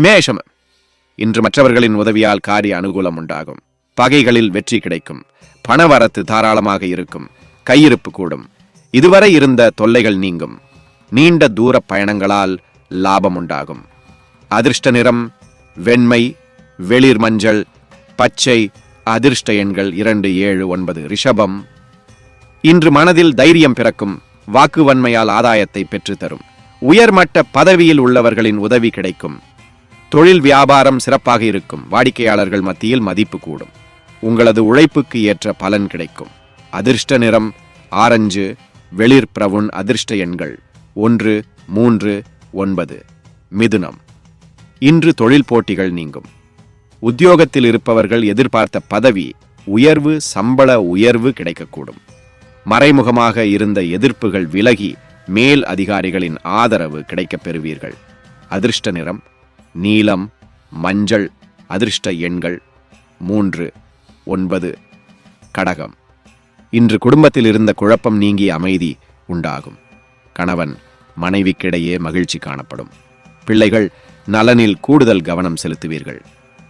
மேஷம். இன்று மற்றவர்களின் உதவியால் காரிய அனுகூலம் உண்டாகும். பகைகளில் வெற்றி கிடைக்கும். பணவரத்து தாராளமாக இருக்கும். கையிருப்பு கூடும். இதுவரை இருந்த தொல்லைகள் நீங்கும். நீண்ட தூர பயணங்களால் லாபம் உண்டாகும். அதிர்ஷ்ட நிறம் வெண்மை வெளிர் மஞ்சள் பச்சை அதிர்ஷ்ட எண்கள் இரண்டு ஏழு ஒன்பது ரிஷபம். இன்று மனதில் தைரியம் பிறக்கும். வாக்குவன்மையால் ஆதாயத்தை பெற்றுத்தரும். உயர்மட்ட பதவியில் உள்ளவர்களின் உதவி கிடைக்கும். தொழில் வியாபாரம் சிறப்பாக இருக்கும். வாடிக்கையாளர்கள் மத்தியில் மதிப்பு கூடும். உங்களது உழைப்புக்கு ஏற்ற பலன் கிடைக்கும். அதிர்ஷ்ட நிறம் ஆரஞ்சு வெளிர் பிரவுன் அதிர்ஷ்ட எண்கள் ஒன்று மூன்று ஒன்பது. மிதுனம். இன்று தொழில் போட்டிகள் நீங்கும். உத்தியோகத்தில் இருப்பவர்கள் எதிர்பார்த்த பதவி உயர்வு சம்பள உயர்வு கிடைக்கக்கூடும். மறைமுகமாக இருந்த எதிர்ப்புகள் விலகி மேல் அதிகாரிகளின் ஆதரவு கிடைக்கப் பெறுவீர்கள். அதிர்ஷ்ட நிறம் நீலம் மஞ்சள் அதிர்ஷ்ட எண்கள். மூன்று ஒன்பது கடகம். இன்று குடும்பத்தில் இருந்த குழப்பம் நீங்கி அமைதி உண்டாகும். கணவன் மனைவிக்கிடையே மகிழ்ச்சி காணப்படும். பிள்ளைகள் நலனில் கூடுதல் கவனம் செலுத்துவீர்கள்.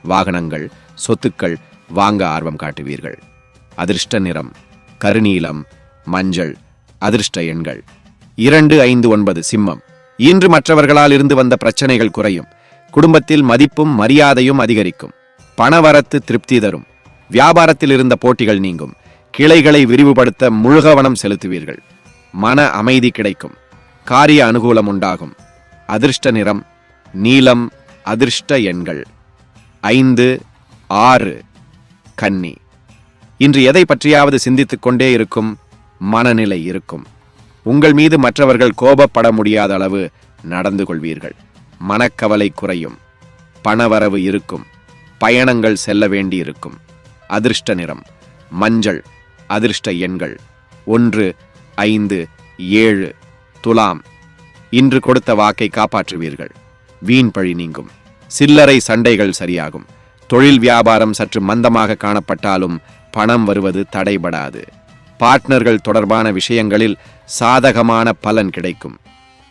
வாகனங்கள் சொத்துக்கள் வாங்க ஆர்வம் காட்டுவீர்கள். அதிர்ஷ்ட நிறம் கருநீலம் மஞ்சள் அதிர்ஷ்ட எண்கள். இரண்டு ஐந்து ஒன்பது சிம்மம். இன்று மற்றவர்களால் இருந்து வந்த பிரச்சனைகள் குறையும். குடும்பத்தில் மதிப்பும் மரியாதையும் அதிகரிக்கும். பணவரத்து திருப்தி தரும். வியாபாரத்தில் இருந்த போட்டிகள் நீங்கும். கிளைகளை விரிவுபடுத்த முழுகவனம் செலுத்துவீர்கள். மன அமைதி கிடைக்கும். காரிய அனுகூலம் உண்டாகும். அதிர்ஷ்ட நிறம் நீலம் அதிர்ஷ்ட எண்கள். ஐந்து ஆறு கன்னி. இன்று எதை பற்றியாவது சிந்தித்துக் கொண்டே இருக்கும் மனநிலை இருக்கும். உங்கள் மீது மற்றவர்கள் கோபப்பட முடியாத அளவு நடந்து கொள்வீர்கள். மனக்கவலை குறையும். பணவரவு இருக்கும். பயணங்கள் செல்ல வேண்டியிருக்கும். அதிர்ஷ்ட நிறம். மஞ்சள். அதிர்ஷ்ட எண்கள். ஒன்று ஐந்து ஏழு துலாம். இன்று கொடுத்த வாக்கை காப்பாற்றுவீர்கள். வீண் பழி நீங்கும். சில்லறை சண்டைகள் சரியாகும். தொழில் வியாபாரம் சற்று மந்தமாக காணப்பட்டாலும் பணம் வருவது தடைபடாது. பார்ட்னர்கள் தொடர்பான விஷயங்களில் சாதகமான பலன் கிடைக்கும்.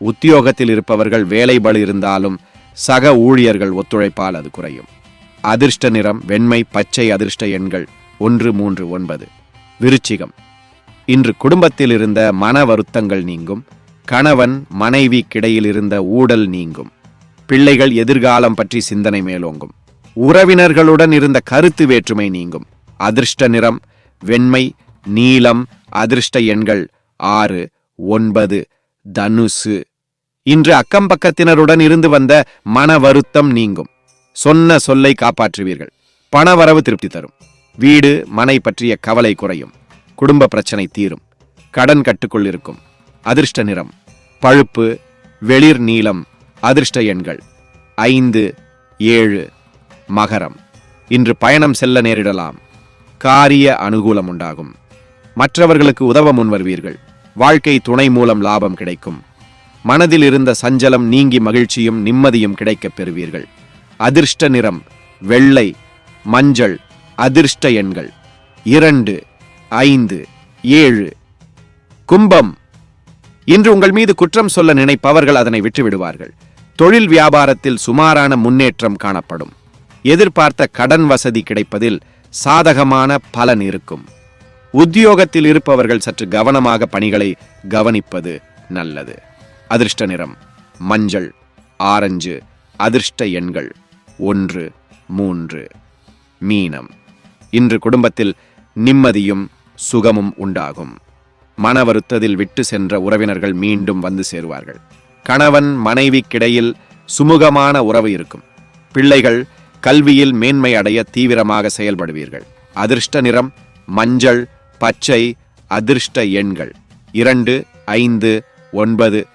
உத்தியோகத்தில் இருப்பவர்கள் வேலை வேலைபளு இருந்தாலும் சக ஊழியர்கள் ஒத்துழைப்பால் அது குறையும். அதிர்ஷ்ட நிறம் வெண்மை பச்சை அதிர்ஷ்ட எண்கள் ஒன்று மூன்று ஒன்பது. விருச்சிகம். இன்று குடும்பத்தில் இருந்த மன வருத்தங்கள் நீங்கும். கணவன் மனைவிக்கிடையில் இருந்த ஊடல் நீங்கும். பிள்ளைகள் எதிர்காலம் பற்றி சிந்தனை மேலோங்கும். உறவினர்களுடன் இருந்த கருத்து வேற்றுமை நீங்கும். அதிர்ஷ்ட நிறம் வெண்மை நீலம் அதிர்ஷ்ட எண்கள் ஆறு ஒன்பது தனுசு இன்று அக்கம் பக்கத்தினருடன் இருந்து வந்த மன வருத்தம் நீங்கும். சொன்ன சொல்லை காப்பாற்றுவீர்கள். பணவரவு திருப்தி தரும். வீடு மனை பற்றிய கவலை குறையும். குடும்ப பிரச்சனை தீரும். கடன் கட்டுக்குள் இருக்கும். அதிர்ஷ்ட நிறம். பழுப்பு வெளிர் நீளம் அதிர்ஷ்ட எண்கள். ஐந்து ஏழு மகரம். இன்று பயணம் செல்ல நேரிடலாம். காரிய அனுகூலம் உண்டாகும். மற்றவர்களுக்கு உதவ முன்வருவீர்கள். வாழ்க்கை துணை மூலம் லாபம் கிடைக்கும். மனதில் இருந்த சஞ்சலம் நீங்கி மகிழ்ச்சியும் நிம்மதியும் கிடைக்கப் பெறுவீர்கள். அதிர்ஷ்ட நிறம் வெள்ளை மஞ்சள் அதிர்ஷ்ட எண்கள். இரண்டு ஐந்து ஏழு. கும்பம். இன்று உங்கள் மீது குற்றம் சொல்ல நினைப்பவர்கள் அதனை விட்டுவிடுவார்கள். தொழில் வியாபாரத்தில் சுமாரான முன்னேற்றம் காணப்படும். எதிர்பார்த்த கடன் வசதி கிடைப்பதில் சாதகமான பலன் இருக்கும். உத்தியோகத்தில் இருப்பவர்கள் சற்று கவனமாக பணிகளை கவனிப்பது நல்லது. அதிர்ஷ்ட நிறம் மஞ்சள் ஆரஞ்சு அதிர்ஷ்ட எண்கள் ஒன்று மூன்று. மீனம். இன்று குடும்பத்தில் நிம்மதியும் சுகமும் உண்டாகும். மன வருத்தத்தில் விட்டு சென்ற உறவினர்கள் மீண்டும் வந்து சேருவார்கள். கணவன் மனைவிக்கிடையில் சுமூகமான உறவு இருக்கும். பிள்ளைகள் கல்வியில் மேன்மை அடைய தீவிரமாக செயல்படுவீர்கள். அதிர்ஷ்ட நிறம் மஞ்சள் பச்சை அதிர்ஷ்ட எண்கள். இரண்டு ஐந்து ஒன்பது